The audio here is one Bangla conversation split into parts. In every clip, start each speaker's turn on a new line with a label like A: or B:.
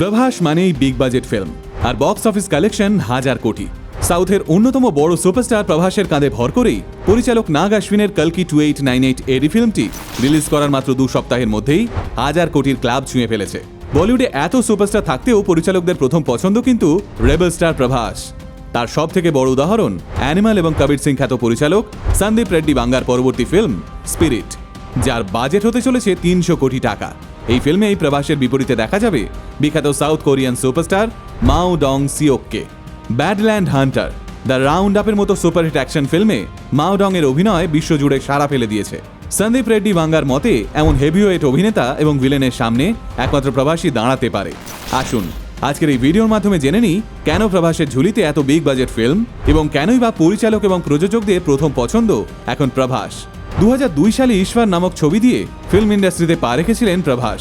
A: প্রভাস মানেই বিগ বাজেট ফিল্ম আর বক্স অফিস কালেকশন হাজার কোটি। সাউথের অন্যতম বড় সুপারস্টার প্রভাসের কাঁধে ভর করেই পরিচালক নাগ আশ্বিনের কালকি two eight nine eight AD ফিল্মটি release করার মাত্র দু সপ্তাহের মধ্যেই হাজার কোটির ক্লাব ছুঁয়ে ফেলেছে। বলিউডে এত সুপারস্টার থাকতেও পরিচালকদের প্রথম পছন্দ কিন্তু রেবেল স্টার প্রভাস। তার সব থেকে বড় উদাহরণ অ্যানিমাল এবং কবির সিং খ্যাত পরিচালক সন্দীপ রেড্ডি বাঙ্গার পরবর্তী ফিল্ম স্পিরিট যার বাজেট হতে চলেছে তিনশো কোটি টাকা। এই ফিল্মে এই প্রবাসের বিপরীতে দেখা যাবে বিখ্যাত South Korean superstar Ma Dong সিওককে Badland Hunter the round আপের মতো সুপারহিট অ্যাকশন ফিল্মে মাও ডং এর অভিনয় বিশ্বজুড়ে সাড়া ফেলে দিয়েছে। সন্দীপ রেড্ডি বাঙ্গার মতে, এমন হেভিওয়েট অভিনেতা এবং ভিলেনের সামনে একমাত্র প্রবাসী দাঁড়াতে পারে। আসুন আজকের এই ভিডিওর মাধ্যমে জেনে নিই, কেন প্রভাসের ঝুলিতে এত বিগ বাজেট ফিল্ম এবং কেনই বা পরিচালক এবং প্রযোজকদের প্রথম পছন্দ এখন প্রভাস। দু হাজার দুই সালে ঈশ্বর নামক ছবি দিয়ে ফিল্ম ইন্ডাস্ট্রিতে পা রেখেছিলেন প্রভাস।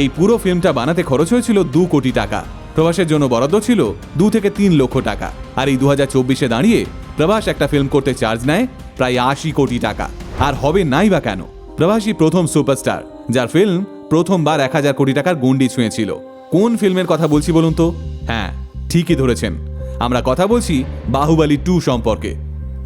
A: এই পুরো ফিল্মটা বানাতে খরচ হয়েছিল দু কোটি টাকা। প্রভাসের জন্য বরাদ্দ ছিল দু থেকে তিন লক্ষ টাকা। আর এই দু হাজার চব্বিশে দাঁড়িয়ে প্রভাস একটা ফিল্ম করতে চার্জ নেয় প্রায় আশি কোটি টাকা। আর হবে নাই বা কেন? প্রভাসী প্রথম সুপারস্টার যার ফিল্ম প্রথমবার এক হাজার কোটি টাকার গন্ডি ছুঁয়েছিল। কোন ফিল্মের কথা বলছি বলুন তো? হ্যাঁ ঠিকই ধরেছেন। আমরা কথা বলছি বাহুবালি টু সম্পর্কে।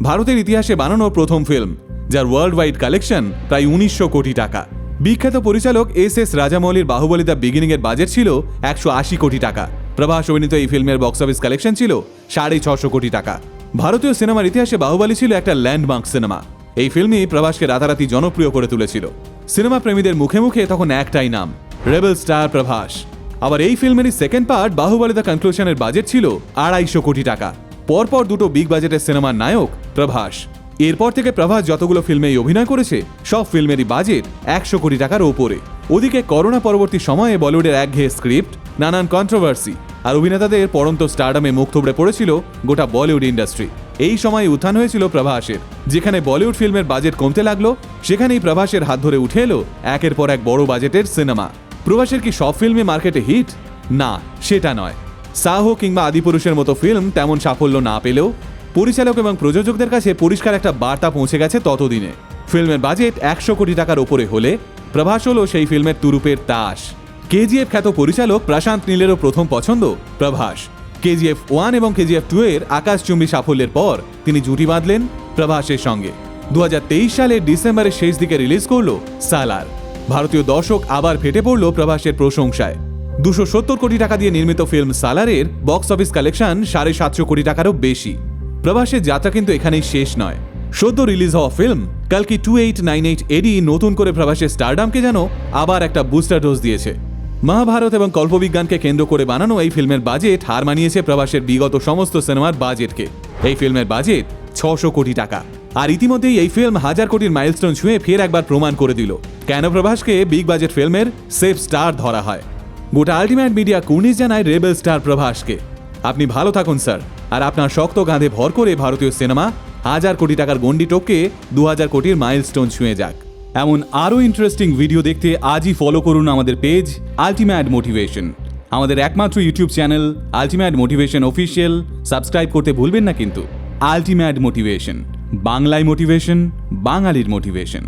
A: ভারতের ইতিহাসে বানানো প্রথম ফিল্ম, যার ওয়ার্ল্ড ওয়াইড কালেকশন প্রায় উনিশশো কোটি টাকা। বিখ্যাত পরিচালক এস এস রাজামৌলির বাহুবলী দ্য বিগিনিং এর বাজেট ছিল একশো আশি কোটি টাকা। প্রভাস অভিনীত এই ফিল্মের বক্স অফিস কালেকশন ছিল সাড়ে ছশো কোটি টাকা। ভারতীয় সিনেমার ইতিহাসে বাহুবলী ছিল একটা ল্যান্ডমার্ক সিনেমা এই ফিল্মই প্রভাসকে রাতারাতি জনপ্রিয় করে তুলেছিল। সিনেমা প্রেমীদের মুখে মুখে তখন একটাই নাম রেবেল স্টার প্রভাস। আবার এই ফিল্মেরই সেকেন্ড পার্ট বাহুবলী দ্য কনক্লুশনের বাজেট ছিল আড়াইশো কোটি টাকা। পরপর দুটো বিগ বাজেটের সিনেমার নায়ক প্রভাস। এরপর থেকে প্রভাস যতগুলো ফিল্মেই অভিনয় করেছে, সব ফিল্মেরই বাজেট একশো কোটি টাকার ওপরে ওদিকে করোনা পরবর্তী সময়ে বলিউডের একঘেয়ে স্ক্রিপ্ট নানান কন্ট্রোভার্সি আর অভিনেতাদের পরন্ত স্টারডামে মুখ থুবড়ে পড়েছিল গোটা বলিউড ইন্ডাস্ট্রি এই সময় উত্থান হয়েছিল প্রভাসের, যেখানে বলিউড ফিল্মের বাজেট কমতে লাগল, সেখানেই প্রভাসের হাত ধরে উঠে এলো একের পর এক বড় বাজেটের সিনেমা প্রভাসের কি সব ফিল্মে মার্কেটে হিট না, সেটা নয়। সাহো কিংবা আদিপুরুষের মতো ফিল্ম তেমন সাফল্য না পেলেও পরিচালক এবং প্রযোজকদের কাছে পরিষ্কার একটা বার্তা পৌঁছে গেছে ততদিনে। ফিল্মের বাজেট একশো কোটি টাকার ওপরে হলে প্রভাস হলো সেই ফিল্মের তুরুপের তাস। কেজিএফ খ্যাত পরিচালক প্রশান্ত নীলেরও প্রথম পছন্দ, প্রভাস। কেজিএফ ওয়ান এবং কেজিএফ টু এর আকাশচুম্বী সাফল্যের পর তিনি জুটি বাঁধলেন প্রভাসের সঙ্গে। দু হাজার তেইশ সালের ডিসেম্বরের শেষ দিকে রিলিজ করল সালার। ভারতীয় দর্শক আবার ফেটে পড়ল প্রভাসের প্রশংসায়। দুশো সত্তর কোটি টাকা দিয়ে নির্মিত ফিল্ম সালারের বক্স অফিস কালেকশন সাড়ে সাতশো কোটি টাকারও বেশি। প্রভাসের যাত্রা কিন্তু এখানেই শেষ নয়। সদ্য রিলিজ হওয়া film কালকি two eight nine eight AD নতুন করে প্রভাসের স্টারডামকে যেন আবার একটা বুস্টার ডোজ দিয়েছে। মহাভারত এবং কল্পবিজ্ঞানকে কেন্দ্র করে বানানো এই ফিল্মের বাজেট হার মানিয়েছে প্রভাসের বিগত সমস্ত সিনেমার বাজেটকে এই ফিল্মের বাজেট ছশো কোটি টাকা। আর ইতিমধ্যেই এই ফিল্ম হাজার কোটির মাইলস্টোন ছুঁয়ে ফের একবার প্রমাণ করে দিল। কেন প্রভাসকে বিগ বাজেট ফিল্মের সেফ স্টার ধরা হয়? গোটা আলটিমেট মিডিয়া কুর্নিশ জানায় রেবেল স্টার প্রভাসকে। আপনি ভালো থাকুন, স্যার। আর আপনার শক্ত গাঁধে ভর করে ভারতীয় সিনেমা হাজার কোটি টাকার গন্ডি টপকে দু হাজার কোটির মাইলস্টোন ছুঁয়ে যাক। এমন আরও ইন্টারেস্টিং ভিডিও দেখতে আজই ফলো করুন আমাদের পেজ আলটিমেট মোটিভেশন আমাদের একমাত্র YouTube channel ultimate motivation official subscribe করতে ভুলবেন না কিন্তু। আলটিমেট মোটিভেশন বাংলায় মোটিভেশন বাঙালির মোটিভেশন